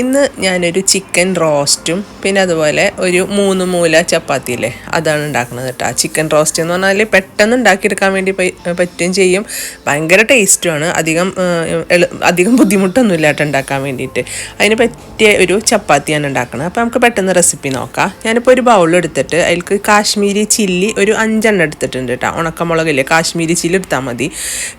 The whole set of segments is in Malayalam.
ഇന്ന് ഞാനൊരു ചിക്കൻ റോസ്റ്റും പിന്നെ അതുപോലെ ഒരു മൂന്ന് മൂല ചപ്പാത്തിയില്ലേ അതാണ് ഉണ്ടാക്കുന്നത് കേട്ടോ. ചിക്കൻ റോസ്റ്റ് എന്ന് പറഞ്ഞാൽ പെട്ടെന്ന് ഉണ്ടാക്കിയെടുക്കാൻ വേണ്ടി പറ്റുകയും ചെയ്യും. ഭയങ്കര ടേസ്റ്റുമാണ് അധികം അധികം ബുദ്ധിമുട്ടൊന്നുമില്ല കേട്ടോ ഉണ്ടാക്കാൻ വേണ്ടിയിട്ട്. അതിന് പറ്റിയ ഒരു ചപ്പാത്തിയാണ് ഉണ്ടാക്കുന്നത് അപ്പോൾ നമുക്ക് പെട്ടെന്ന് റെസിപ്പി നോക്കാം. ഞാനിപ്പോൾ ഒരു ബൗൾ എടുത്തിട്ട് അതിലേക്ക് കാശ്മീരി ചില്ലി ഒരു അഞ്ചെണ്ണം എടുത്തിട്ടുണ്ട് കേട്ടോ. ഉണക്കമുളകില്ലേ കാശ്മീരി ചില്ലി എടുത്താൽ മതി.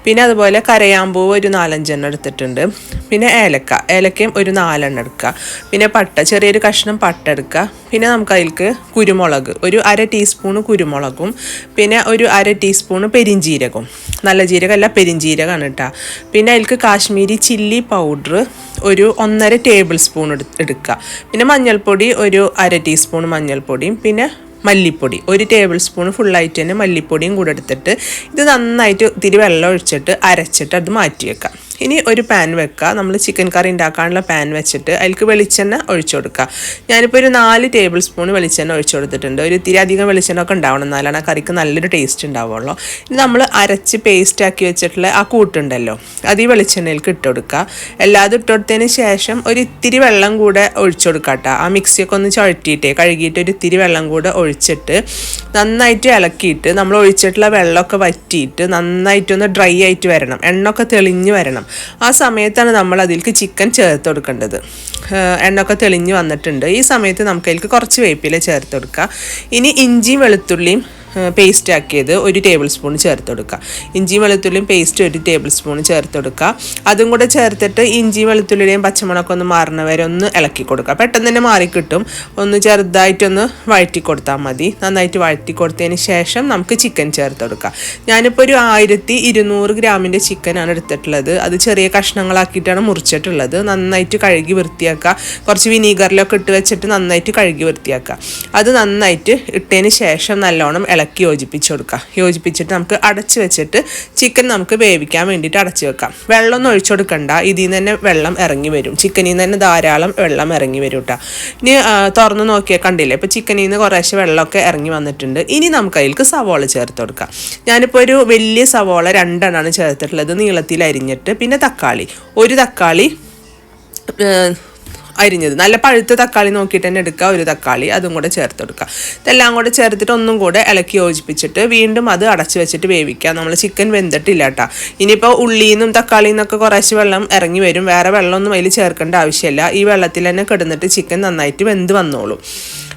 പിന്നെ അതുപോലെ കരയാമ്പൂവ് ഒരു നാലഞ്ചെണ്ണം എടുത്തിട്ടുണ്ട്. പിന്നെ ഏലക്ക ഏലക്കയും ഒരു നാലെണ്ണം എടുക്കുക. പിന്നെ പട്ട ചെറിയൊരു കഷ്ണം പട്ട എടുക്കുക. പിന്നെ നമുക്ക് അതിൽക്ക് കുരുമുളക് ഒരു അര ടീസ്പൂൺ കുരുമുളകും പിന്നെ ഒരു അര ടീസ്പൂൺ പെരിഞ്ജീരകവും നല്ല ജീരകമല്ല പെരിഞ്ജീരകമാണ് കേട്ടോ. പിന്നെ അതിൽക്ക് കാശ്മീരി ചില്ലി പൗഡർ ഒരു ഒന്നര ടേബിൾ സ്പൂൺ എടുക്കുക. പിന്നെ മഞ്ഞൾപ്പൊടി ഒരു അര ടീസ്പൂൺ മഞ്ഞൾപ്പൊടിയും പിന്നെ മല്ലിപ്പൊടി ഒരു ടേബിൾ സ്പൂൺ ഫുള്ളായിട്ട് തന്നെ മല്ലിപ്പൊടിയും കൂടെ എടുത്തിട്ട് ഇത് നന്നായിട്ട് ഇത്തിരി വെള്ളം ഒഴിച്ചിട്ട് അരച്ചിട്ട് അത് മാറ്റി വെക്കാം ഇനി ഒരു പാൻ വെക്കുക നമ്മൾ ചിക്കൻ കറി ഉണ്ടാക്കാനുള്ള പാൻ വെച്ചിട്ട് അതിലേക്ക് വെളിച്ചെണ്ണ ഒഴിച്ചു കൊടുക്കുക ഞാനിപ്പോൾ ഒരു നാല് ടേബിൾ സ്പൂൺ വെളിച്ചെണ്ണ ഒഴിച്ചു കൊടുത്തിട്ടുണ്ട്. ഒരു ഇത്തിരി അധികം വെളിച്ചെണ്ണ ഒക്കെ ഉണ്ടാവണം എന്നാലാണ് ആ കറിക്ക് നല്ലൊരു ടേസ്റ്റ് ഉണ്ടാവുള്ളൂ ഇനി നമ്മൾ അരച്ച് പേസ്റ്റ് ആക്കി വെച്ചിട്ടുള്ള ആ കൂട്ടുണ്ടല്ലോ അത് ഈ വെളിച്ചെണ്ണയിലേക്ക് ഇട്ട് കൊടുക്കുക എല്ലാതും ഇട്ട് കൊടുത്തതിന് ശേഷം ഒരു ഇത്തിരി വെള്ളം കൂടെ ഒഴിച്ചു കൊടുക്കുക ആ മിക്സിയൊക്കെ ഒന്ന് ചുഴറ്റിയിട്ടേ കഴുകിയിട്ട് ഒരു ഇത്തിരി വെള്ളം കൂടെ ഒഴിച്ചിട്ട് നന്നായിട്ട് ഇളക്കിയിട്ട് നമ്മൾ ഒഴിച്ചിട്ടുള്ള വെള്ളമൊക്കെ വറ്റിയിട്ട് നന്നായിട്ടൊന്ന് ഡ്രൈ ആയിട്ട് വരണം. എണ്ണ ഒക്കെ തെളിഞ്ഞ് വരണം. ആ സമയത്താണ് നമ്മൾ അതിലേക്ക് ചിക്കൻ ചേർത്ത് കൊടുക്കേണ്ടത്. എണ്ണൊക്കെ തെളിഞ്ഞ് വന്നിട്ടുണ്ട്. ഈ സമയത്ത് നമുക്ക് അതിലേക്ക് കുറച്ച് വേപ്പില ചേർത്ത് കൊടുക്കുക ഇനി ഇഞ്ചിയും വെളുത്തുള്ളിയും പേസ്റ്റ് ആക്കിയത് ഒരു ടേബിൾ സ്പൂൺ ചേർത്ത് കൊടുക്കുക. ഇഞ്ചി വെളുത്തുള്ളിയും പേസ്റ്റ് ഒരു ടേബിൾ സ്പൂൺ ചേർത്ത് കൊടുക്കുക. അതും കൂടെ ചേർത്തിട്ട് ഇഞ്ചി വെളുത്തുള്ളിയുടെയും പച്ചമുളകൊക്കെ ഒന്ന് വരെ ഒന്ന് ഇളക്കി കൊടുക്കുക. പെട്ടെന്ന് തന്നെ മാറിക്കിട്ടും ഒന്ന് ചെറുതായിട്ടൊന്ന് വഴറ്റി കൊടുത്താൽ മതി. നന്നായിട്ട് വഴറ്റി കൊടുത്തതിന് ശേഷം നമുക്ക് ചിക്കൻ ചേർത്ത് കൊടുക്കുക. ഞാനിപ്പോൾ ഒരു ആയിരത്തി ഇരുന്നൂറ് ഗ്രാമിന്റെ ചിക്കനാണ് എടുത്തിട്ടുള്ളത്. അത് ചെറിയ കഷ്ണങ്ങളാക്കിയിട്ടാണ് മുറിച്ചിട്ടുള്ളത്. നന്നായിട്ട് കഴുകി വൃത്തിയാക്കുക. കുറച്ച് വിനീഗറിലൊക്കെ ഇട്ട് വെച്ചിട്ട് നന്നായിട്ട് കഴുകി വൃത്തിയാക്കുക. അത് നന്നായിട്ട് ഇട്ടതിന് ശേഷം നല്ലോണം ഇളക്കി യോജിപ്പിച്ച് കൊടുക്കുക യോജിപ്പിച്ചിട്ട് നമുക്ക് അടച്ച് വെച്ചിട്ട് ചിക്കൻ നമുക്ക് വേവിക്കാൻ വേണ്ടിയിട്ട് അടച്ച് വെക്കാം. വെള്ളമൊന്നും ഒഴിച്ചു കൊടുക്കണ്ട. ഇതിൽ നിന്ന് തന്നെ വെള്ളം ഇറങ്ങി വരും. ചിക്കനിൽ നിന്ന് തന്നെ ധാരാളം വെള്ളം ഇറങ്ങി വരും കേട്ടോ ഇനി തുറന്ന് നോക്കിയാൽ കണ്ടില്ലേ? ഇപ്പോൾ ചിക്കനിൽ നിന്ന് കുറേശ്ശെ വെള്ളമൊക്കെ ഇറങ്ങി വന്നിട്ടുണ്ട്. ഇനി നമുക്ക് അതിലേക്ക് സവോള ചേർത്ത് കൊടുക്കാം. ഞാനിപ്പോൾ ഒരു വലിയ സവോള രണ്ടെണ്ണമാണ് ചേർത്തിട്ടുള്ളത്. നീളത്തിൽ അരിഞ്ഞിട്ട്. പിന്നെ തക്കാളി. ഒരു തക്കാളി അരിഞ്ഞത്. നല്ല പഴുത്ത തക്കാളി നോക്കിയിട്ട് തന്നെ എടുക്കുക. ഒരു തക്കാളി അതും കൂടെ ചേർത്ത് കൊടുക്കുക. ഇതെല്ലാം കൂടെ ചേർത്തിട്ട് ഒന്നും കൂടെ ഇളക്കി യോജിപ്പിച്ചിട്ട് വീണ്ടും അത് അടച്ചു വെച്ചിട്ട് വേവിക്കുക. നമ്മൾ ചിക്കൻ വെന്തിട്ടില്ല കേട്ടോ. ഇനിയിപ്പോൾ ഉള്ളിയിൽ നിന്നും തക്കാളിയിൽ നിന്നൊക്കെ കുറേശ്ശെ വെള്ളം ഇറങ്ങി വരും. വേറെ വെള്ളമൊന്നും അതിൽ ചേർക്കേണ്ട ആവശ്യമില്ല. ഈ വെള്ളത്തിൽ തന്നെ കിടന്നിട്ട് ചിക്കൻ നന്നായിട്ട് വെന്ത് വന്നോളും.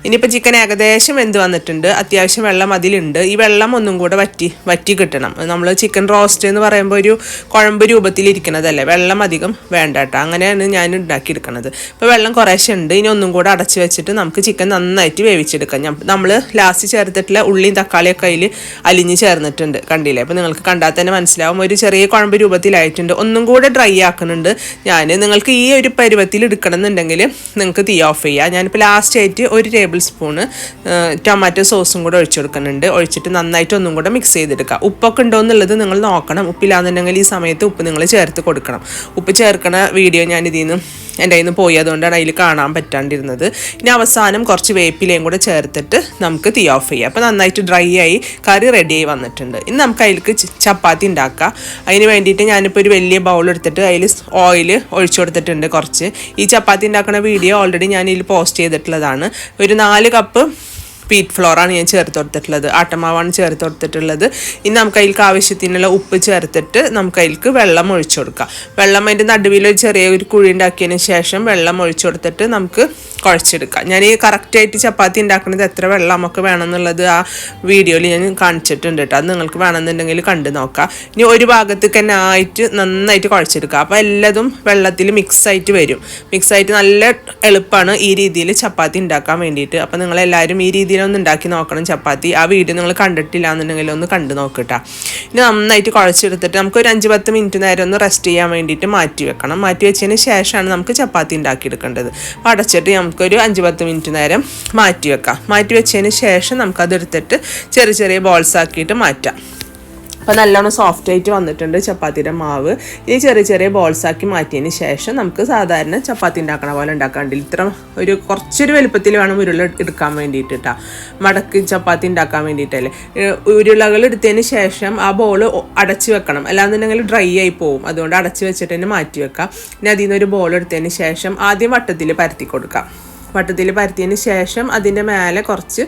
ഇനിയിപ്പോൾ ചിക്കൻ ഏകദേശം വെന്ത് വന്നിട്ടുണ്ട്. അത്യാവശ്യം വെള്ളം അതിലുണ്ട്. ഈ വെള്ളം ഒന്നും കൂടെ വറ്റി വറ്റി കിട്ടണം. നമ്മൾ ചിക്കൻ റോസ്റ്റ് എന്ന് പറയുമ്പോൾ ഒരു കുഴമ്പ് രൂപത്തിലിരിക്കണതല്ലേ? വെള്ളം അധികം വേണ്ട കേട്ടോ. അങ്ങനെയാണ് ഞാൻ ഉണ്ടാക്കിയെടുക്കണത്. ഇപ്പോൾ വെള്ളം കുറേശ്ശെ ഉണ്ട്. ഇനി ഒന്നും കൂടെ അടച്ച് വെച്ചിട്ട് നമുക്ക് ചിക്കൻ നന്നായിട്ട് വേവിച്ചെടുക്കാം. നമ്മൾ ലാസ്റ്റ് ചേർത്തിട്ടുള്ള ഉള്ളിയും തക്കാളിയൊക്കെ അതിൽ അലിഞ്ഞ് ചേർന്നിട്ടുണ്ട് കണ്ടില്ലേ? അപ്പോൾ നിങ്ങൾക്ക് കണ്ടാൽ തന്നെ മനസ്സിലാവും. ഒരു ചെറിയ കുഴമ്പ് രൂപത്തിലായിട്ടുണ്ട്. ഒന്നും കൂടെ ഡ്രൈ ആക്കുന്നുണ്ട്. ഞാൻ നിങ്ങൾക്ക് ഈ ഒരു പരുവത്തിൽ എടുക്കണം എന്നുണ്ടെങ്കിൽ നിങ്ങൾക്ക് തീ ഓഫ് ചെയ്യാം. ഞാനിപ്പോൾ ലാസ്റ്റ് ആയിട്ട് ഒരു ടേബിൾ സ്പൂണ് ടൊമാറ്റോ സോസും കൂടെ ഒഴിച്ചു കൊടുക്കുന്നുണ്ട്. ഒഴിച്ചിട്ട് നന്നായിട്ട് ഒന്നും കൂടെ മിക്സ് ചെയ്തെടുക്കാം. ഉപ്പൊക്കെ ഉണ്ടോ എന്നുള്ളത് നിങ്ങൾ നോക്കണം. ഉപ്പില്ലാന്നുണ്ടെങ്കിൽ ഈ സമയത്ത് ഉപ്പ് നിങ്ങൾ ചേർത്ത് കൊടുക്കണം. ഉപ്പ് ചേർക്കണ വീഡിയോ ഞാൻ ഇതിൽ നിന്ന് എന്റെ കയ്യിൽ നിന്ന് പോയി അതുകൊണ്ടാണ് അതിൽ കാണാൻ പറ്റാണ്ടിരുന്നത്. ഇനി അവസാനം കുറച്ച് വേപ്പിലയും കൂടെ ചേർത്തിട്ട് നമുക്ക് തീ ഓഫ് ചെയ്യാം. അപ്പോൾ നന്നായിട്ട് ഡ്രൈ ആയി കറി റെഡി ആയി വന്നിട്ടുണ്ട്. ഇനി നമുക്ക് അതിലേക്ക് ചപ്പാത്തി ഉണ്ടാക്കാം. അതിന് വേണ്ടിയിട്ട് ഞാനിപ്പോൾ ഒരു വലിയ ബൗൾ എടുത്തിട്ട് അതിൽ ഓയിൽ ഒഴിച്ചു കൊടുത്തിട്ടുണ്ട് കുറച്ച്. ഈ ചപ്പാത്തി ഉണ്ടാക്കുന്ന വീഡിയോ ഓൾറെഡി ഞാൻ ഇതിൽ പോസ്റ്റ് ചെയ്തിട്ടുള്ളതാണ്. ഒരു നാല് കപ്പ് വീറ്റ് ഫ്ലോറാണ് ഞാൻ ചേർത്ത് കൊടുത്തിട്ടുള്ളത്. ആട്ടമാവാണ് ചേർത്ത് കൊടുത്തിട്ടുള്ളത്. ഇനി നമുക്ക് അതിൽക്ക് ആവശ്യത്തിനുള്ള ഉപ്പ് ചേർത്തിട്ട് നമുക്ക് അതിൽക്ക് വെള്ളം ഒഴിച്ചു കൊടുക്കാം. വെള്ളം അതിന്റെ നടുവിൽ ഒരു ചെറിയ ഒരു കുഴി ഉണ്ടാക്കിയതിന് ശേഷം വെള്ളം ഒഴിച്ചു കൊടുത്തിട്ട് നമുക്ക് കുഴച്ചെടുക്കാം. ഞാൻ ഈ കറക്റ്റായിട്ട് ചപ്പാത്തി ഉണ്ടാക്കുന്നത് എത്ര വെള്ളം നമുക്ക് വേണമെന്നുള്ളത് ആ വീഡിയോയിൽ ഞാൻ കാണിച്ചിട്ടുണ്ട് കേട്ടോ. അത് നിങ്ങൾക്ക് വേണമെന്നുണ്ടെങ്കിൽ കണ്ടു നോക്കാം. ഇനി ഒരു ഭാഗത്തേക്ക് തന്നെ ആയിട്ട് നന്നായിട്ട് കുഴച്ചെടുക്കുക അപ്പോൾ എല്ലാതും വെള്ളത്തിൽ മിക്സ് ആയിട്ട് വരും. മിക്സ് ആയിട്ട് നല്ല എളുപ്പമാണ് ഈ രീതിയിൽ ചപ്പാത്തി ഉണ്ടാക്കാൻ വേണ്ടിയിട്ട്. അപ്പോൾ നിങ്ങളെല്ലാവരും ഈ എല്ലാവരും ഈ രീതിയിലൊന്ന് ഉണ്ടാക്കി നോക്കണം. ചപ്പാത്തി. ആ വീഡിയോ നിങ്ങൾ കണ്ടിട്ടില്ല എന്നുണ്ടെങ്കിൽ ഒന്ന് കണ്ടു നോക്കട്ടോ ഇനി നന്നായിട്ട് കുഴച്ചെടുത്തിട്ട് നമുക്ക് ഒരു അഞ്ച് പത്ത് മിനിറ്റ് നേരം ഒന്ന് റെസ്റ്റ് ചെയ്യാൻ വേണ്ടിയിട്ട് മാറ്റി വെക്കണം. മാറ്റി വെച്ചതിന് ശേഷമാണ് നമുക്ക് ചപ്പാത്തി ഉണ്ടാക്കിയെടുക്കേണ്ടത്. അപ്പോൾ അടച്ചിട്ട് നമുക്കൊരു അഞ്ച് പത്ത് മിനിറ്റ് നേരം മാറ്റി വെക്കാം. മാറ്റി വെച്ചതിന് ശേഷം നമുക്കതെടുത്തിട്ട് ചെറിയ ചെറിയ ബോൾസ് ആക്കിയിട്ട് മാറ്റാം. അപ്പോൾ നല്ലോണം സോഫ്റ്റ് ആയിട്ട് വന്നിട്ടുണ്ട് ചപ്പാത്തിയുടെ മാവ്. ഇനി ചെറിയ ചെറിയ ബോൾസ് ആക്കി മാറ്റിയതിന് ശേഷം നമുക്ക് സാധാരണ ചപ്പാത്തി ഉണ്ടാക്കണ പോലെ ഉണ്ടാക്കാണ്ട് ഇത്ര ഒരു കുറച്ചൊരു വലുപ്പത്തിൽ വേണം ഉരുള എടുക്കാൻ വേണ്ടിയിട്ട് കേട്ടോ മടക്ക് ചപ്പാത്തി ഉണ്ടാക്കാൻ വേണ്ടിയിട്ടല്ലേ. ഉരുളകൾ എടുത്തതിന് ശേഷം ആ ബോൾ അടച്ച് വെക്കണം. അല്ലാന്നുണ്ടെങ്കിൽ ഡ്രൈ ആയി പോകും അതുകൊണ്ട് അടച്ച് വെച്ചിട്ട് തന്നെ മാറ്റി വെക്കാം. ഇനി അതിൽ നിന്ന് ഒരു ബോൾ എടുത്തതിന് ശേഷം ആദ്യം വട്ടത്തിൽ പരത്തി കൊടുക്കാം. വട്ടത്തിൽ പരത്തിയതിന് ശേഷം അതിന്റെ മേലെ കുറച്ച്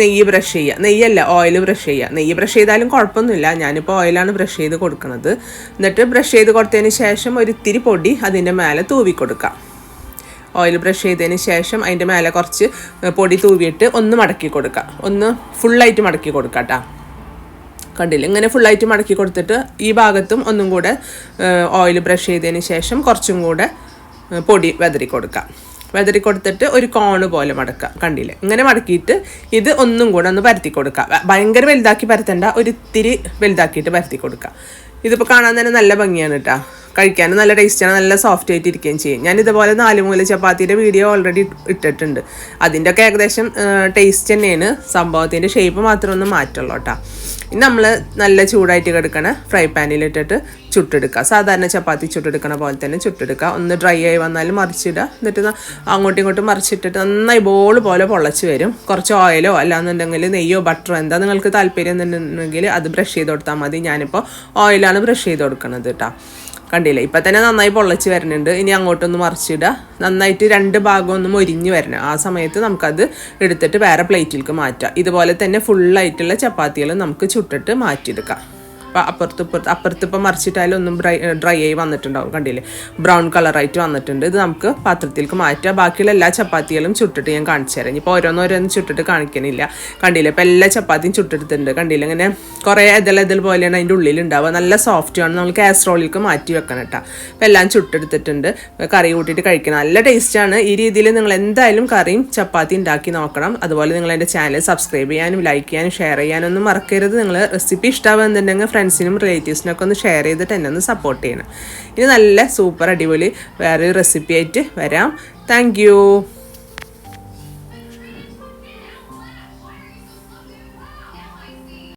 നെയ്യ് ബ്രഷ് ചെയ്യുക. നെയ്യല്ല ഓയിൽ ബ്രഷ് ചെയ്യുക. നെയ്യ് ബ്രഷ് ചെയ്താലും കുഴപ്പമൊന്നുമില്ല. ഞാനിപ്പോൾ ഓയിലാണ് ബ്രഷ് ചെയ്ത് കൊടുക്കുന്നത് എന്നിട്ട് ബ്രഷ് ചെയ്ത് കൊടുത്തതിന് ശേഷം ഒരു ഇത്തിരി പൊടി അതിന്റെ മേലെ തൂവി കൊടുക്കാം ഓയിൽ ബ്രഷ് ചെയ്തതിന് ശേഷം അതിന്റെ മേലെ കുറച്ച് പൊടി തൂവിയിട്ട് ഒന്ന് മടക്കി കൊടുക്കുക. ഒന്ന് ഫുള്ളായിട്ട് മടക്കി കൊടുക്കുക കേട്ടോ കണ്ടില്ല? ഇങ്ങനെ ഫുള്ളായിട്ട് മടക്കി കൊടുത്തിട്ട് ഈ ഭാഗത്തും ഒന്നും കൂടെ ഓയിൽ ബ്രഷ് ചെയ്തതിന് ശേഷം കുറച്ചും കൂടെ പൊടി വെതറി കൊടുക്കാം വെതറി കൊടുത്തിട്ട് ഒരു കോണ് പോലെ മടക്കുക. കണ്ടില്ലേ? ഇങ്ങനെ മടക്കിയിട്ട് ഇത് ഒന്നും കൂടെ ഒന്ന് പരത്തി കൊടുക്കുക. ഭയങ്കര വലുതാക്കി പരത്തണ്ട ഒരു ഇത്തിരി വലുതാക്കിയിട്ട് പരത്തി കൊടുക്കുക. ഇതിപ്പോൾ കാണാൻ തന്നെ നല്ല ഭംഗിയാണ് കേട്ടോ കഴിക്കാനും നല്ല ടേസ്റ്റാണ് നല്ല സോഫ്റ്റ് ആയിട്ട് ഇരിക്കുകയും ചെയ്യും. ഞാൻ ഇതുപോലെ നാല് മൂല ചപ്പാത്തിയുടെ വീഡിയോ ഓൾറെഡി ഇട്ടിട്ടുണ്ട്. അതിന്റെ ഒക്കെ ഏകദേശം ടേസ്റ്റ് തന്നെയാണ്. സംഭവത്തിന്റെ ഷേപ്പ് മാത്രം ഒന്ന് മാറ്റുള്ളൂ കേട്ടോ ഇനി നമ്മൾ നല്ല ചൂടായിട്ട് കിടക്കണ ഫ്രൈ പാനിൽ ഇട്ടിട്ട് ചുട്ടെടുക്കുക സാധാരണ ചപ്പാത്തി ചുട്ടെടുക്കണ പോലെ തന്നെ ചുട്ടെടുക്കുക ഒന്ന് ഡ്രൈ ആയി വന്നാലും മറിച്ചിടുക. എന്നിട്ട് അങ്ങോട്ടും ഇങ്ങോട്ടും മറിച്ചിട്ടിട്ട് നന്നായി ബോൾ പോലെ പൊള്ളച്ച് വരും. കുറച്ച് ഓയിലോ അല്ലാന്നുണ്ടെങ്കിൽ നെയ്യോ ബട്ടറോ എന്താ നിങ്ങൾക്ക് താല്പര്യം എന്നുണ്ടെങ്കിൽ അത് ബ്രഷ് ചെയ്ത് കൊടുത്താൽ മതി. ഞാനിപ്പോൾ ഓയിലാണ് ബ്രഷ് ചെയ്ത് കൊടുക്കുന്നത് കേട്ടോ കണ്ടില്ലേ? ഇപ്പം തന്നെ നന്നായി പൊള്ളച്ച് വരുന്നുണ്ട്. ഇനി അങ്ങോട്ടൊന്ന് മറിച്ചിടുക നന്നായിട്ട് രണ്ട് ഭാഗം ഒന്നും ഒരിഞ്ഞ് വരണം. ആ സമയത്ത് നമുക്കത് എടുത്തിട്ട് വേറെ പ്ലേറ്റിലേക്ക് മാറ്റാം. ഇതുപോലെ തന്നെ ഫുള്ളായിട്ടുള്ള ചപ്പാത്തികൾ നമുക്ക് ചുട്ടിട്ട് മാറ്റിയെടുക്കാം. അപ്പുറത്ത് ഇപ്പുറത്ത് അപ്പുറത്ത് ഇപ്പം മറിച്ചിട്ടായാലും ഒന്നും ഡ്രൈ ഡ്രൈ ആയി വന്നിട്ടുണ്ടാവും കണ്ടില്ലേ? ബ്രൗൺ കളറായിട്ട് വന്നിട്ടുണ്ട്. ഇത് നമുക്ക് പാത്രത്തിലേക്ക് മാറ്റാം. ബാക്കിയുള്ള എല്ലാ ചപ്പാത്തികളും ചുട്ടിട്ട് ഞാൻ കാണിച്ചു തരാം. ഇപ്പോൾ ഓരോന്നോരോന്ന് ചുട്ടിട്ട് കാണിക്കണില്ല. കണ്ടില്ലേ? ഇപ്പം എല്ലാ ചപ്പാത്തിയും ചുട്ടെടുത്തിട്ടുണ്ട്. കണ്ടില്ല? ഇങ്ങനെ കുറേ ഇതൽ പോലെയാണ് അതിന്റെ ഉള്ളിൽ ഉണ്ടാവുക നല്ല സോഫ്റ്റ് ആണ്. നമ്മൾ കാസറോളിലേക്ക് മാറ്റി വെക്കണം കേട്ടോ. അപ്പം എല്ലാം ചുട്ടെടുത്തിട്ടുണ്ട്. കറി കൂട്ടിയിട്ട് കഴിക്കണം. നല്ല ടേസ്റ്റാണ് ഈ രീതിയിൽ നിങ്ങൾ എന്തായാലും കറിയും ചപ്പാത്തി ഉണ്ടാക്കി നോക്കണം. അതുപോലെ നിങ്ങൾ എന്റെ ചാനൽ സബ്സ്ക്രൈബ് ചെയ്യാനും ലൈക്ക് ചെയ്യാനും ഷെയർ ചെയ്യാനും ഒന്നും മറക്കരുത്. നിങ്ങൾ റെസിപ്പി ഇഷ്ടമാകുന്നുണ്ടെങ്കിൽ ഫ്രണ്ട്സിനും റിലേറ്റീവ്സിനൊക്കെ ഒന്ന് ഷെയർ ചെയ്തിട്ട് എന്നെ ഒന്ന് സപ്പോർട്ട് ചെയ്യണം. ഇനി നല്ല സൂപ്പർ അടിപൊളി വേറൊരു റെസിപ്പി ആയിട്ട് വരാം. താങ്ക്